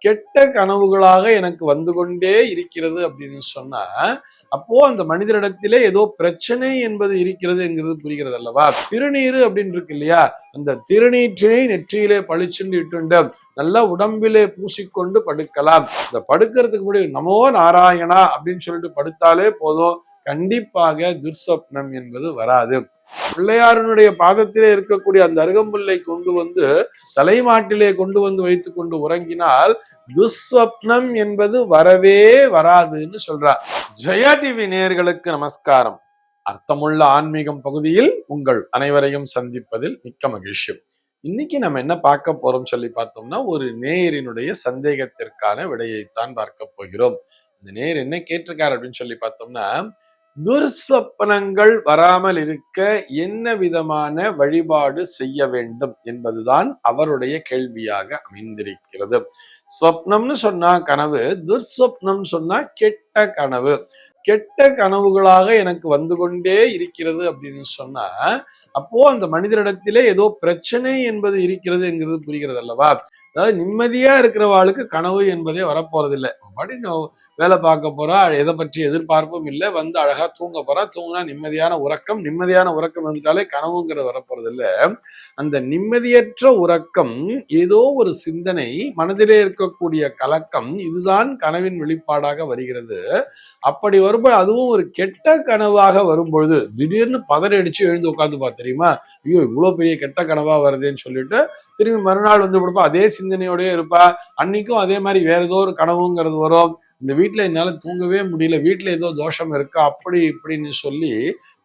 கெட்ட கனவுகளாக எனக்கு வந்து கொண்டே இருக்கிறது அப்படின்னு சொன்னா அப்போ அந்த மனிதரிடத்திலே ஏதோ பிரச்சனை என்பது இருக்கிறது என்கிறது புரிகிறது அல்லவா? திருநீர் அப்படின்னு இருக்கு இல்லையா? அந்த திருநீற்றினை நெற்றியிலே பளிச்சுண்டு இட்டுண்டு நல்லா உடம்பிலே பூசிக்கொண்டு படுக்கலாம். இந்த படுக்கிறதுக்கு முன்னாடி நமோ நாராயணா அப்படின்னு சொல்லிட்டு படுத்தாலே போதும். கண்டிப்பாக துர்ஸ்வப்னம் என்பது வராது. பிள்ளையாரனுடைய பாதத்திலே இருக்கக்கூடிய அந்த அருகம்புல்லை கொண்டு வந்து தலைமாட்டிலே கொண்டு வந்து வைத்துக் கொண்டு உறங்கினால் துஸ்வப்னம் என்பது வரவே வராதுன்னு சொல்றார் ஜெயா டிவி நேயர்களுக்கு நமஸ்காரம். அர்த்தமுள்ள ஆன்மீகம் பகுதியில் உங்கள் அனைவரையும் சந்திப்பதில் மிக்க மகிழ்ச்சி. இன்னைக்கு நம்ம என்ன பார்க்க போறோம் சொல்லி பார்த்தோம்னா ஒரு நேயரினுடைய சந்தேகத்திற்கான விடையைத்தான் பார்க்க போகிறோம். இந்த நேர் என்ன கேட்டிருக்காரு அப்படின்னு சொல்லி பார்த்தோம்னா துர்ஸ்வப்னங்கள் வராமல் இருக்க என்ன விதமான வழிபாடு செய்ய வேண்டும் என்பதுதான் அவருடைய கேள்வியாக அமைந்திருக்கிறது. ஸ்வப்னம்னு சொன்னா கனவு துர்ஸ்வப்னம் சொன்னா கெட்ட கனவு. கெட்ட கனவுகளாக எனக்கு வந்து கொண்டே இருக்கிறது அப்படின்னு சொன்னா அப்போ அந்த மனிதரிடத்திலே ஏதோ பிரச்சனை என்பது இருக்கிறது என்கிறது புரிகிறது அல்லவா அதாவது நிம்மதியா இருக்கிறவாளுக்கு கனவு என்பதே வரப்போறது இல்லை வேலை பார்க்க போறா எதை பற்றி எதிர்பார்ப்பும் இல்லை. வந்து அழகா தூங்க போறா. தூங்கினா நிம்மதியான உறக்கம். நிம்மதியான உறக்கம் வந்துட்டாலே கனவுங்கிறது வரப்போறது இல்லை அந்த நிம்மதியற்ற உறக்கம் ஏதோ ஒரு சிந்தனை மனதிலே இருக்கக்கூடிய கலக்கம் இதுதான் கனவின் வெளிப்பாடாக வருகிறது. அப்படி வரும்போது அதுவும் ஒரு கெட்ட கனவாக வரும்பொழுது திடீர்னு பதறி அடிச்சு எழுந்து உட்காந்து பா தெரியுமா? ஐயோ இவ்வளவு பெரிய கெட்ட கனவா வருதுன்னு சொல்லிட்டு திரும்பி மறுநாள் வந்து கொடுப்பா அதே சிந்தனையோடய இருப்பா. அன்னைக்கும் அதே மாதிரி வேற ஏதோ ஒரு கனவுங்கிறது வரும். இந்த வீட்டில் என்னால தூங்கவே முடியல வீட்டில் ஏதோ தோஷம் இருக்கா அப்படி இப்படின்னு சொல்லி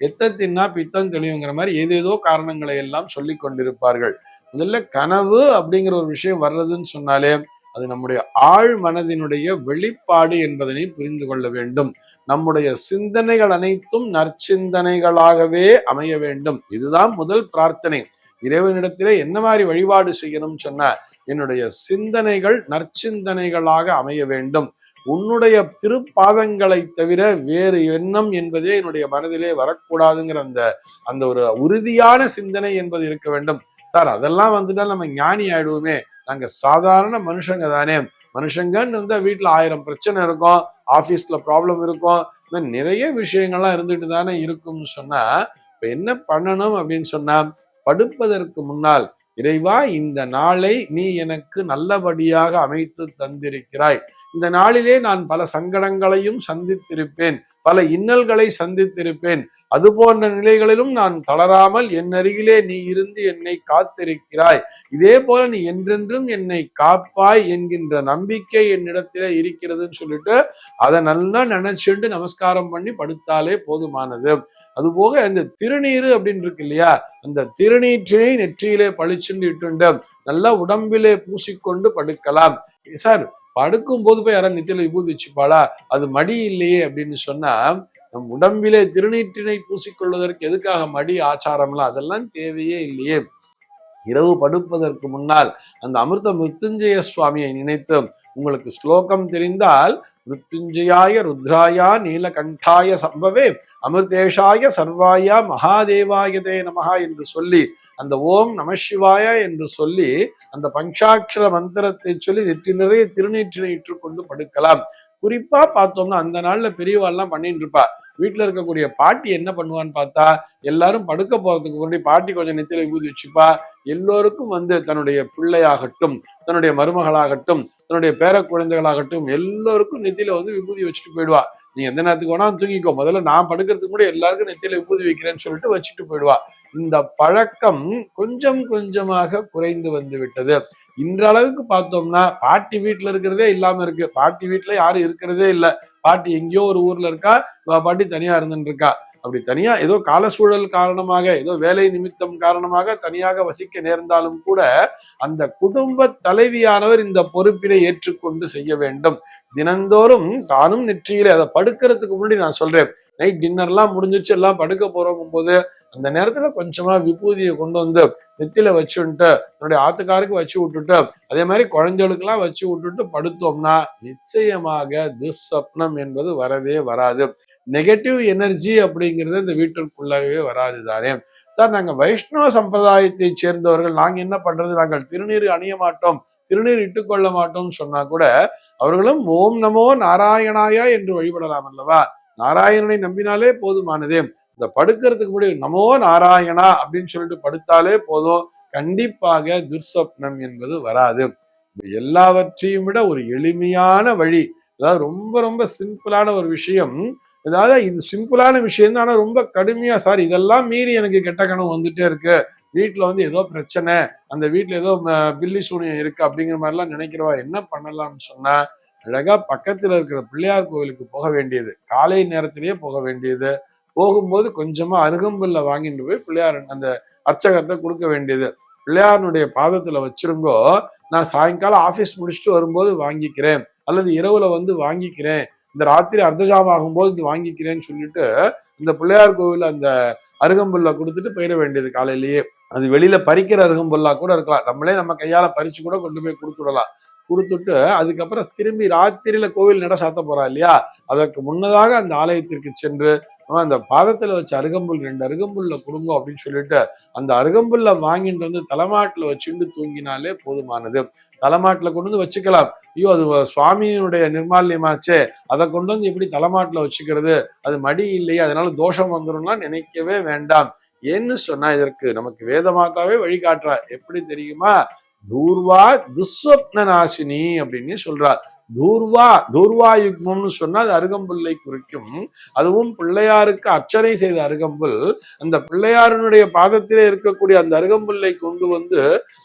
எத்தத்தின்னா பித்தம் தெளிவுங்கிற மாதிரி ஏதேதோ காரணங்களை எல்லாம் சொல்லி கொண்டிருப்பார்கள். முதல்ல கனவு அப்படிங்கிற ஒரு விஷயம் வர்றதுன்னு சொன்னாலே அது நம்முடைய ஆழ் மனதினுடைய வெளிப்பாடு என்பதனை புரிந்து கொள்ள வேண்டும். நம்முடைய சிந்தனைகள் அனைத்தும் நற்சிந்தனைகளாகவே அமைய வேண்டும். இதுதான் முதல் பிரார்த்தனை. இறைவனிடத்திலே என்ன மாதிரி வழிபாடு செய்யணும்னு சொன்ன என்னுடைய சிந்தனைகள் நற்சிந்தனைகளாக அமைய வேண்டும். உன்னுடைய திருப்பாதங்களை தவிர வேறு எண்ணம் என்பதே என்னுடைய மனதிலே வரக்கூடாதுங்கிற அந்த அந்த ஒரு உறுதியான சிந்தனை என்பது இருக்க வேண்டும். சார் அதெல்லாம் வந்துட்டா நம்ம ஞானி ஆயிடுவோமே. நாங்க சாதாரண மனுஷங்க தானே. மனுஷங்கன்னு இருந்தா வீட்டுல ஆயிரம் பிரச்சனை இருக்கும் ஆபீஸ்ல ப்ராப்ளம் இருக்கும். இந்த நிறைய விஷயங்கள்லாம் இருந்துட்டு தானே இருக்கும்னு சொன்னா இப்ப என்ன பண்ணணும் அப்படின்னு சொன்னா படுப்பதற்கு முன்னால் இறைவா இந்த நாளை நீ எனக்கு நல்லபடியாக அமைத்து தந்திருக்கிறாய். இந்த நாளிலே நான் பல சங்கடங்களையும் சந்தித்திருப்பேன் பல இன்னல்களை சந்தித்திருப்பேன். அது போன்ற நிலைகளிலும் நான் தளராமல் என் அருகிலே நீ இருந்து என்னை காத்திருக்கிறாய். இதே போல நீ என்றென்றும் என்னை காப்பாய் என்கின்ற நம்பிக்கை என்னிடத்திலே இருக்கிறதுன்னு சொல்லிட்டு அதை நல்லா நினைச்சுட்டு நமஸ்காரம் பண்ணி படுத்தாலே போதுமானது. அதுபோக அந்த திருநீர் அப்படின்னு இருக்கு இல்லையா? அந்த திருநீற்றினை நெற்றியிலே பளிச்சுண்டு இட்டுண்டு நல்லா உடம்பிலே பூசிக்கொண்டு படுக்கலாம். சார் படுக்கும் போது போய் யாரும் நெத்தியில விபூதி வச்சுப்பாளா? அது மடி இல்லையே அப்படின்னு சொன்னா நம் உடம்பிலே திருநீற்றினை பூசிக்கொள்வதற்கு எதுக்காக மடி ஆச்சாரம்லாம் அதெல்லாம் தேவையே இல்லையே. இரவு படுப்பதற்கு முன்னால் அந்த அமிர்த மிருத்துஞ்சய சுவாமியை நினைத்து உங்களுக்கு ஸ்லோகம் தெரிந்தால் மிருத்துஞ்சயாய ருத்ராயா நீலகண்டாய சம்பவே அமிர்தேஷாய சர்வாயா மகாதேவாயதே நமகா என்று சொல்லி அந்த ஓம் நமசிவாய என்று சொல்லி அந்த பஞ்சாட்சர மந்திரத்தை சொல்லி நெற்றி நிறைய திருநீற்றினை இட்டுக்கொண்டு படுக்கலாம். குறிப்பா பார்த்தோம்னா அந்த நாள்ல பெரியவாள்லாம் பண்ணிட்டு இருப்பா. வீட்டுல இருக்கக்கூடிய பாட்டி என்ன பண்ணுவான்னு பார்த்தா எல்லாரும் படுக்க போறதுக்கு முன்னாடி பாட்டி கொஞ்சம் நெத்தில ஊதி வச்சுப்பா. எல்லோருக்கும் வந்து தன்னுடைய பிள்ளையாகட்டும் தன்னுடைய மருமகளாகட்டும் தன்னுடைய பேர குழந்தைகளாகட்டும் எல்லோருக்கும் நெத்தியில வந்து விபூதி வச்சுட்டு போயிடுவா. நீ எந்த நேரத்துக்கு வேணாலும் தூங்கிக்கோ. முதல்ல நான் படுக்கிறதுக்கு கூட எல்லாருக்கும் நெத்தியில விபூதி வைக்கிறேன்னு சொல்லிட்டு வச்சுட்டு போயிடுவா. இந்த பழக்கம் கொஞ்சம் கொஞ்சமாக குறைந்து வந்து விட்டது. இன்றளவுக்கு பார்த்தோம்னா பாட்டி வீட்டுல இருக்கிறதே இல்லாம இருக்கு. பாட்டி வீட்டுல யாரும் இருக்கிறதே இல்லை. பாட்டி எங்கேயோ ஒரு ஊர்ல இருக்கா? பாட்டி தனியா இருந்துட்டு இருக்கா? அப்படி தனியா ஏதோ காலசூழல் காரணமாக ஏதோ வேலை நிமித்தம் காரணமாக தனியாக வசிக்க நேர்ந்தாலும் கூட அந்த குடும்ப தலைவியானவர் இந்த பொறுப்பினை ஏற்றுக்கொண்டு செய்ய வேண்டும். தினந்தோறும் தானும் நெற்றியிலே அதை படுக்கிறதுக்கு முன்னாடி நான் சொல்றேன். நைட் டின்னர்லாம் முடிஞ்சிச்சு எல்லாம் படுக்க போறோம் போது அந்த நேரத்துல கொஞ்சமா விபூதியை கொண்டு வந்து நெத்தில வச்சுட்டு என்னுடைய ஆத்துக்காருக்கு வச்சு விட்டுட்டு அதே மாதிரி குழந்தைகளுக்கெல்லாம் வச்சு விட்டுட்டு படுத்தோம்னா நிச்சயமாக துஸ்வப்னம் என்பது வரவே வராது. நெகட்டிவ் எனர்ஜி அப்படிங்கிறது இந்த வீட்டிற்குள்ளவே வராது தானே. சார் நாங்க வைஷ்ணவ சம்பிரதாயத்தை சேர்ந்தவர்கள் நாங்க என்ன பண்றது? நாங்கள் திருநீர் அணிய மாட்டோம் திருநீர் இட்டுக்கொள்ள மாட்டோம்னு சொன்னா கூட அவர்களும் ஓம் நமோ நாராயணாயா என்று வழிபடலாம் அல்லவா? நாராயணனை நம்பினாலே போதுமானதே. இந்த படுக்கிறதுக்கு முன்னாடி நமோ நாராயணா அப்படின்னு சொல்லிட்டு படுத்தாலே போதும். கண்டிப்பாக துர்ஸ்வப்னம் என்பது வராது. எல்லாவற்றையும் விட ஒரு எளிமையான வழி. அதாவது ரொம்ப ரொம்ப சிம்பிளான ஒரு விஷயம். அதாவது இது சிம்பிளான விஷயம் தான் ஆனா ரொம்ப கடுமையா சார் இதெல்லாம் மீறி எனக்கு கெட்ட கனவு வந்துட்டே இருக்கு. வீட்டில் வந்து ஏதோ பிரச்சனை. அந்த வீட்டில் ஏதோ பில்லி சூனியம் இருக்கு அப்படிங்கிற மாதிரிலாம் நினைக்கிறவா என்ன பண்ணலாம்னு சொன்னா அழகா பக்கத்துல இருக்கிற பிள்ளையார் கோவிலுக்கு போக வேண்டியது. காலை நேரத்திலேயே போக வேண்டியது. போகும்போது கொஞ்சமா அருகம்புல்ல வாங்கிட்டு போய் பிள்ளையார் அந்த அர்ச்சகர்கிட்ட கொடுக்க வேண்டியது. பிள்ளையாரனுடைய பாதத்துல வச்சிருங்கோ நான் சாயங்காலம் ஆபீஸ் முடிச்சுட்டு வரும்போது வாங்கிக்கிறேன். அல்லது இரவுல வந்து வாங்கிக்கிறேன். இந்த ராத்திரி அர்த்தஜாமம் ஆகும்போது இது வாங்கிக்கிறேன்னு சொல்லிட்டு இந்த பிள்ளையார் கோவில் அந்த அருகம்புல்ல கொடுத்துட்டு போயிட வேண்டியது காலையிலேயே. அது வெளியில பறிக்கிற அருகம்புல்லா கூட இருக்கலாம். நம்மளே நம்ம கையால பறிச்சு கூட கொண்டு போய் கொடுத்துடலாம். கொடுத்துட்டு அதுக்கப்புறம் திரும்பி ராத்திரியில கோவில் நட சாத்த போறா இல்லையா? அதற்கு முன்னதாக அந்த ஆலயத்திற்கு சென்று அந்த பாதத்துல வச்ச அருகம்புல் ரெண்டு அருகம்புல்ல கொடுங்க அப்படின்னு சொல்லிட்டு அந்த அருகம்புல்ல வாங்கிட்டு வந்து தலைமாட்டுல வச்சுட்டு தூங்கினாலே போதுமானது. தலைமாட்டுல கொண்டு வந்து வச்சுக்கலாம். ஐயோ அது சுவாமியினுடைய நிர்மால்யமாச்சே. அதை கொண்டு வந்து எப்படி தலைமாட்டுல வச்சுக்கிறது? அது மடி இல்லையே அதனால தோஷம் வந்துரும்லாம் நினைக்கவே வேண்டாம். ஏன்னு சொன்னா இதற்கு நமக்கு வேதமாதாவே வழிகாட்டுறா. எப்படி தெரியுமா? தூர்வா துஸ்வப்ன நாசினி அப்படின்னு சொல்றா தூர்வா தூர்வா யுக்மம்னு சொன்னா அது அருகம்புல்லை குறிக்கும். அதுவும் பிள்ளையாருக்கு அர்ச்சனை செய்த அருகம்புல். அந்த பிள்ளையாருனுடைய பாதத்திலே இருக்கக்கூடிய அந்த அருகம்புல்லை கொண்டு வந்து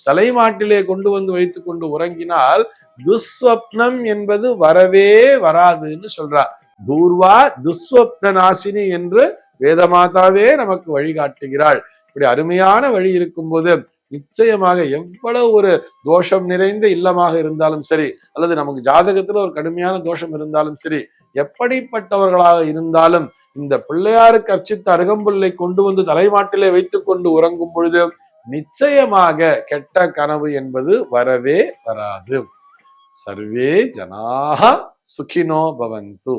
தலைமாட்டிலே கொண்டு வந்து வைத்துக் கொண்டு உறங்கினால் துஸ்வப்னம் என்பது வரவே வராதுன்னு சொல்றா தூர்வா துஸ்வப்ன நாசினி என்று வேதமாதாவே நமக்கு வழிகாட்டுகிறாள். இப்படி அருமையான வழி இருக்கும்போது நிச்சயமாக எவ்வளவு ஒரு தோஷம் நிறைந்த இல்லமாக இருந்தாலும் சரி அல்லது நமக்கு ஜாதகத்துல ஒரு கடுமையான தோஷம் இருந்தாலும் சரி எப்படிப்பட்டவர்களாக இருந்தாலும் இந்த பிள்ளையாருக்கு அர்ச்சித்த அருகம்புல்லை கொண்டு வந்து தலைமாட்டிலே வைத்துக் கொண்டு உறங்கும் பொழுது நிச்சயமாக கெட்ட கனவு என்பது வரவே வராது. சர்வே ஜனாக சுகினோ பவந்து.